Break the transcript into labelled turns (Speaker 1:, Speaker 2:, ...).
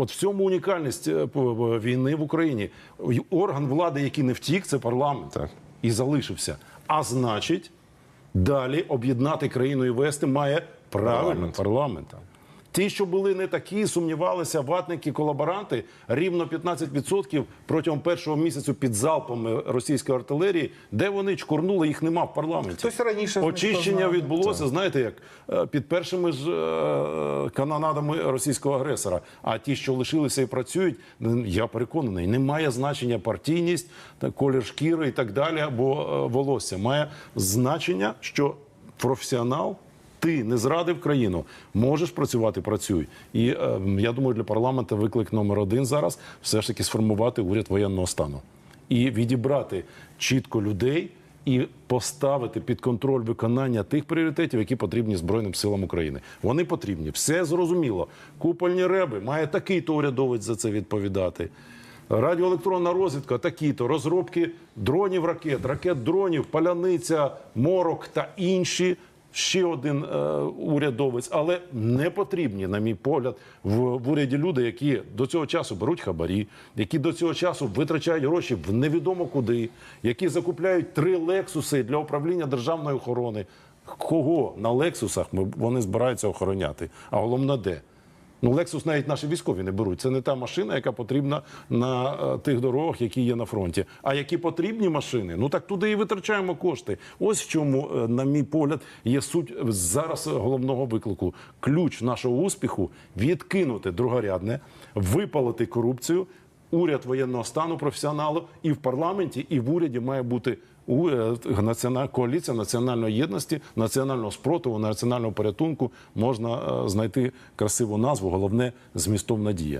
Speaker 1: От в цьому унікальність е, війни в Україні. Орган влади, який не втік, це парламент
Speaker 2: Так.
Speaker 1: і залишився. А значить, далі об'єднати країну і вести має правильно
Speaker 2: Парламент.
Speaker 1: парламент. Ті, що були не такі, сумнівалися, ватники, колаборанти, рівно 15% протягом першого місяцю під залпами російської артилерії, де вони чкурнули, їх нема в парламенті.
Speaker 2: Хтось раніше
Speaker 1: очищення відбулося, знаєте, як е, під першими ж е, канонадами російського агресора. А ті, що лишилися і працюють, я переконаний, не має значення партійність, колір шкіри і так далі, або е, волосся. Має значення, що професіонал. Ти не зрадив країну, можеш працювати, працюй. І е, я думаю, для парламенту виклик номер один зараз все ж таки сформувати уряд воєнного стану і відібрати чітко людей і поставити під контроль виконання тих пріоритетів, які потрібні Збройним силам України. Вони потрібні. Все зрозуміло. Купольні реби має такий-то урядовець за це відповідати. Радіоелектронна розвідка такі-то розробки дронів ракет, ракет дронів, паляниця, морок та інші. Ще один е, урядовець, але не потрібні, на мій погляд, в, в уряді люди, які до цього часу беруть хабарі, які до цього часу витрачають гроші в невідомо куди, які закупляють три лексуси для управління державної охорони. Кого на лексусах ми, вони збираються охороняти? А головне, де? Ну, Лексус навіть наші військові не беруть. Це не та машина, яка потрібна на е, тих дорогах, які є на фронті. А які потрібні машини, ну так туди і витрачаємо кошти. Ось в чому, е, на мій погляд, є суть зараз головного виклику. Ключ нашого успіху відкинути другорядне, випалити корупцію. Уряд воєнного стану професіоналу і в парламенті, і в уряді має бути е, коаліція національної єдності, національного спротиву, національного порятунку. Можна е, знайти красиву назву. Головне змістовна дія.